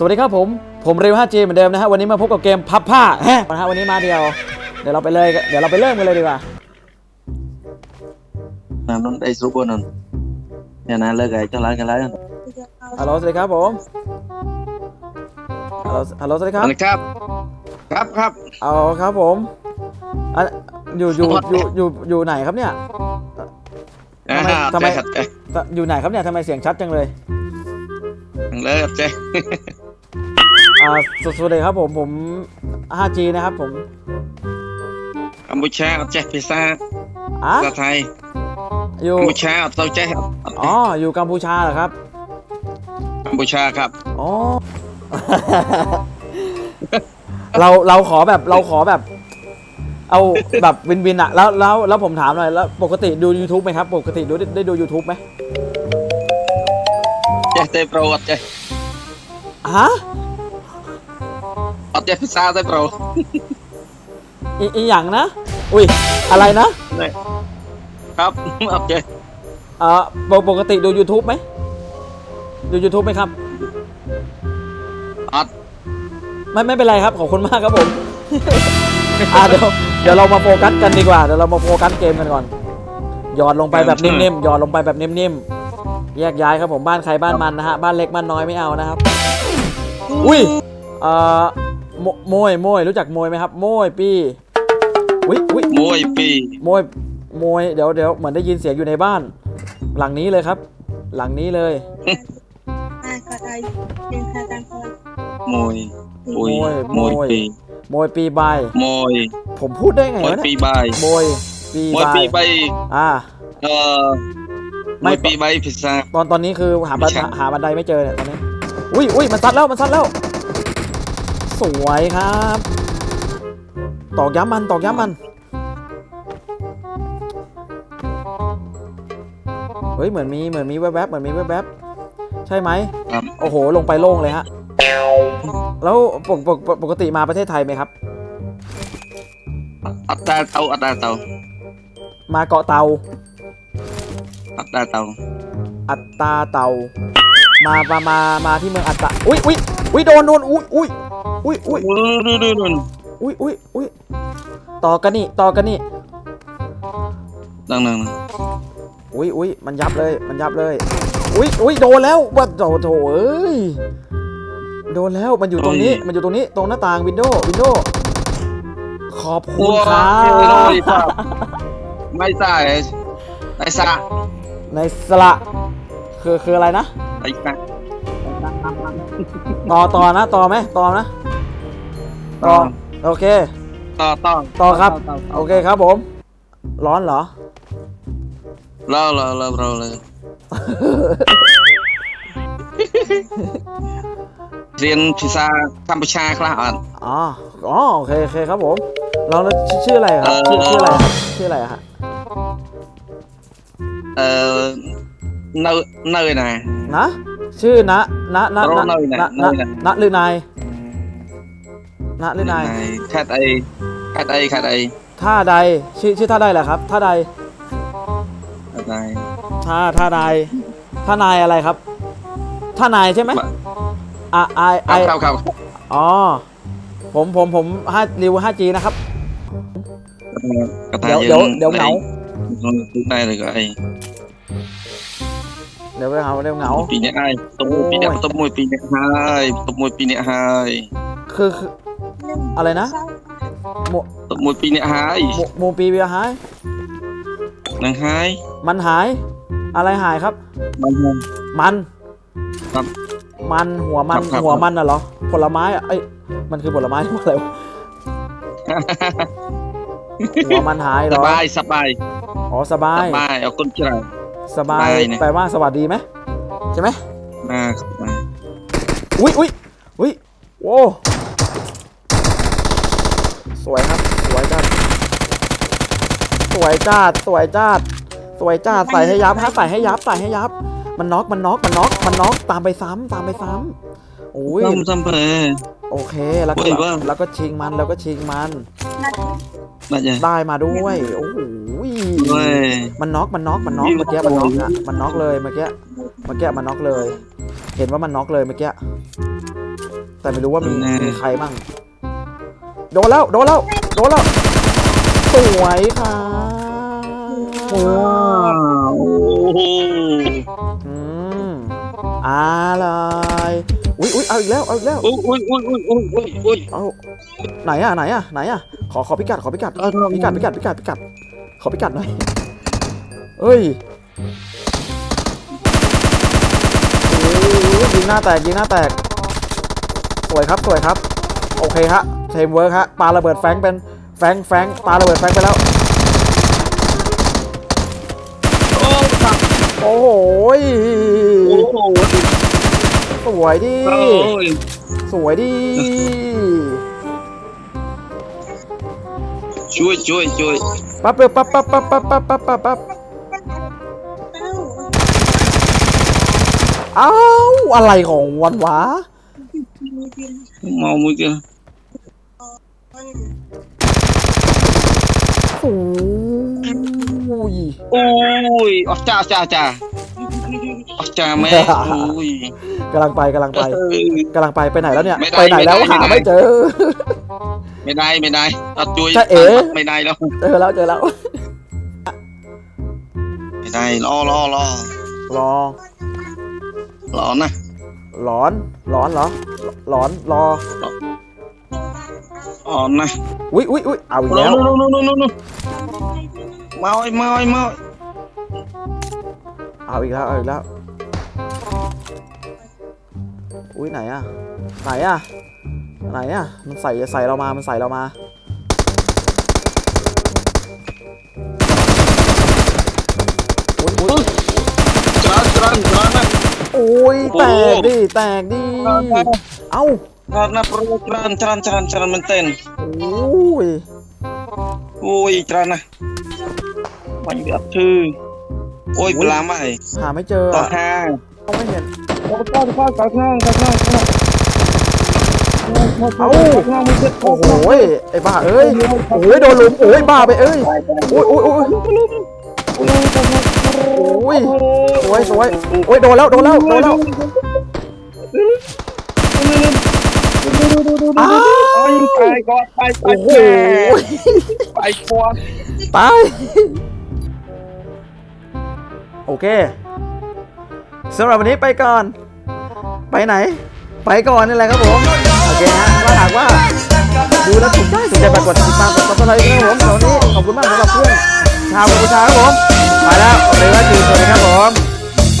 สวัสดีครับผม ผมเร็ว 5G เหมือนเดิมนะฮะ วันนี้มาพบกับเกมพับผ้าฮะนะฮะวันนี้มาเดียว เดี๋ยวเราไปเลย เดี๋ยวเราไปเริ่มกันเลยดีกว่า làm nó đây số bốn rồi nhà này lơ gầy cho lại cái lái ฮัลโหลสวัสดีครับผม ฮัลโหล ฮัลโหลสวัสดีครับ ครับ ครับครับเอาครับผมอะอยู่อยู่อยู่อยู่อยู่ไหนครับเนี่ยอ่าทำไมครับเจ๊อยู่ไหนครับเนี่ยทำไมเสียงชัดจังเลย เลยครับเจ๊ อ่าสสวัสดีครับผมผม 5G นะครับผมกัมพูชาเจ๊พิซซ่าอะภาษาไทยอยู่กัมพูชาเต้าเจ๊อ๋อ อยู่กัมพูชาเหรอครับกัมพูชาครับอ๋อ เราเราขอแบบเราขอแบบ เอาแบบวินวินอะแล้วแล้วแล้วผมถามหน่อยแล้วปกติดู YouTube ไหมครับ ปกติดูได้ได้ดู YouTube ไหมเจ๊เต้โปรเจ๊ฮะ เจ๊พิซซ่าเต้โปรอีอีอย่างนะ อุ้ย อะไรนะ ครับเจ๊เอ่อปกปกติดู YouTube ไหม ดู YouTube ไหมครับ อัดไม่ไม่เป็นไรครับ ขอบคุณมากครับผม อ่าเดี๋ยวเดี๋ยวเรามาโฟกัสกันดีกว่า เดี๋ยวเรามาโฟกัสเกมกันก่อน หยอดลงไปแบบนิ่มๆ หยอดลงไปแบบนิ่มๆ แยกย้ายครับผม บ้านใครบ้านมันนะฮะ บ้านเล็กบ้านน้อยไม่เอานะครับ อุ้ย เอ่อ โมโมยโมยรู้จักโมยไหมครับ โมยปีอุ้ยอุ้ยมวยปีโมยโมยเดี๋ยวเดี๋ยวเหมือนได้ยินเสียงอยู่ในบ้าน หลังนี้เลยครับ หลังนี้เลยอ่าก็ได้เป็นทางการคนมวยปุยมวยมวยมวยปีโมยปีบายมวยผมพูดได้ไงมวยวะปีเนี่ยใบายโมยปีมวยบาปียใบอ่า เอ่อมวยปีใบพิซซ่า ตอนตอนนี้คือหาบันไม่ใช่ หาบันไดไม่เจอเนี่ยตอนนี้ อุ้ยอุ้ยมันซัดแล้วมันซัดแล้ว สวยครับ ตอกย้ำมันตอกย้ำมัน เฮ้ยเหมือนมีเหมือนมีแวบๆเหมือนมีแวบๆใช่ไหมครับ โอ้โห ลงไปโล่งเลยฮะ แล้วปกปกปกปกติมาประเทศไทยไหมครับ อัตราเตาอัตราเตามาเกาะเตา อัตราเตาอัตตาเตา มามามามาที่เมืองอัตตาอุ้ยอุ้ยอุ้ยโดนโดนอุ้ยอุ้ย อุ้ยอุ้ยดูดูดูดูอุ้ยอุ้ยอุ้ยต่อกันนี่ต่อกันนี่ดังนั้นอุ้ยอุ้ยมันยับเลยมันยับเลยอุ้ยอุ้ยโดนแล้วว่าโถโถเอ้ยโดนแล้วมันอยู่ตรงนี้มันอยู่ตรงนี้ตรงหน้าต่างวินโดว์วินโดว์ขอบคุณครัว้าวบไม่ใช่ไอ้สะในสละคือคืออะไรนะไอ้สะต่อต่อนะต่อไหมต่อนะ ต่อโอเค ต่อต่อต่อครับ โอเคครับผม ร้อนเหรอรอรอรอรอเลยเรียนภาษากัมพูชาครับอ่านอ๋ออ๋อโอเคโอเคครับผมเราชื่อชื่ออะไรครับชื่อเอ่อชื่ออะไรครับชื่ออะไรฮะเอ่อเนยเนยนะนะชื่อนะนะนะเรานะเนยนะนะเนนะยนะนะหรือนาย นะหรือนายแคทไอแคทไอแคทไอท่าใดชื่อชื่อท่าใดแหละครับท่าใดแคทไอท่าท่าใดท่านายอะไรครับท่านายใช่ไหมอะไอไอครับครับอ๋อผมผมผมห้าริวห้าจีนะครับกระทาเดี๋ยวเดี๋ยวเดี๋ยวเหงาได้เลยก็ไอเดี๋ยวไปเหงาเดี๋ยวเหงาปีนี้ไอตบมือปีนี้ตบมือปีนี้ไฮตบมือปีนี้ไฮคือคื ออะไรนะโมตบมือปีนี้ไฮโมโมปีเบียหายนังไฮมันหาย อะไรหายครับ มันมันครับมันหัวมันครับครับหัวมันน่ะเหรอผลไม้อะเอ้ยมันคือผลไม้ที่ว่าอะไรวะ หัวมันหายเหสรอบายสบายอ๋อสบาสย บายเอาคนจราสบายสบายเนี่ยแปลว่าสวัสดีไหมใช่ไหมมาสบายอุ้ยอุ้ยอุ้ยโว้ส วยครับ สวยจัด สวยจัด สวยจัด สวยจัด ใส่ให้ยับฮะใส่ให้ยับ ใส่ให้ยับ มันน็อก มันน็อก มันน็อก มันน็อก ตามไปซ้ำตามไปซ้ำโอ้ยซ้ำซ้ำเพอ โอเค แล้วก็เว้ยว่า แล้วก็ชิงมัน แล้วก็ชิงมันนัดน่าจะได้มาด้วย โอ้โหเว้ยมันน็อก มันน็อก มันน็อกวิ่งเมื่อกี้มามันน็อกโอ้อะโหมันน็อกเลย เมื่อกี้ เมื่อกี้มันน็อกเลย เห็นว่ามันน็อกเลยเมื่อกี้ แต่ไม่รู้ว่ามีแน่มีใครบ้าง โดนแล้ว โดนแล้ว โดนแล้ว สวยค่ะว้าวโอ้โหอืมอะไรอุ้ยอุ้ยเอาอีกแล้ว เอาอีกแล้ว อุ้ยอุ้ยอุ้ยอุ้ยอุ้ยอุ้ยอุ้ยเอาไหนอะไหนอะไหนอะขอขอพิกัดขอพิกัดเอาเอาพิกัดพิกัดพิกัดพิกัด ขอพิกัดหน่อยเอ้ยโอ้ยยิงหน้าแตกยิงหน้าแตก สวยครับสวยครับ โอเคฮะ เทมเวิร์กฮะปาระเบิดแฟรงค์เป็นแฟรงค์แฟรงค์ปาระเบิดแฟรงค์ไปแล้ว โอ้ครับโอ้โหยโอ้โหสวยดิโอ้ยสวยดิช่วยช่วยช่วยปั๊บปั๊บปั๊บปั๊บปั๊บปั๊บปั๊บปั๊บปั๊บปั๊บเอ้าอ้าวอะไรของวันวะมีบิน mau mungkin โอ้ย ui oh cha cha cha oh cha mẹ ui กำลังไปกำลังไปกำลังไปไปไหนแล้วเนี่ยไม่ได้ไปไหนแล้วไม่ได้หาไม่ได้ไม่เจอ ไม่ได้ไม่ได้เอาจุยจะเอ๋ไม่ได้แล้วเจอแล้วเจอแล้วไม่ได้รอรอรอรอรอนะหลอนหลอนเหรอหลอนรอ รอนะอุ้ยอุ้ยอุ้ยเอาอีกรอแล้วนู่นนู่นนู่นนู่นนู่นมาไอ้มาไอ้มาเอาอีกแล้วเอาอีกแล้วอุ้ยไหนอะไหนอะไหนอะมันใส่ใส่เรามา มันใส่เรามาอุ้ยอุ้ย ceran ceran ceran โอ้ยแตกดิแตกดิเอ้า karena perlu ceran ceran ceran ceran menten โอ้ย ui ceran nah banyak biar thư ôi Ui. lama eh หาไม่เจอต่ออะห้างไม่เห็นต่อข้างต่อข้างต่อข้างต่อข้างต่อข้างเอ้าต่อข้างมันจะโอ้โหยไอ้บ้าเอ้ยโอ้ยโดนลุมโอ้ยบ้าไปเอ้ยโอ้ยโอ้ยโอ้ยโอ้ยสวยสวยโอ้ยโดนแล้วโดนแล้วโดนแล้ว อ้าวไปก่อนไปไปโอ้โหไปก่อนตายโอเคสำหรับวันนี้ไปก่อน ไปไหน ไปก่อนนี่แหละครับผม โอเคฮะถ้าหากว่า ดูแล้วถูกใจถูกใจฝากกดติดตามกดซับสไครต์ด้วยนะครับผมสำหรับวันนี้ขอบคุณมากสำหรับเพื่อนชาวกัมพูชาครับผม ไปแล้วโอเคว่าจีสวัสดีครับผม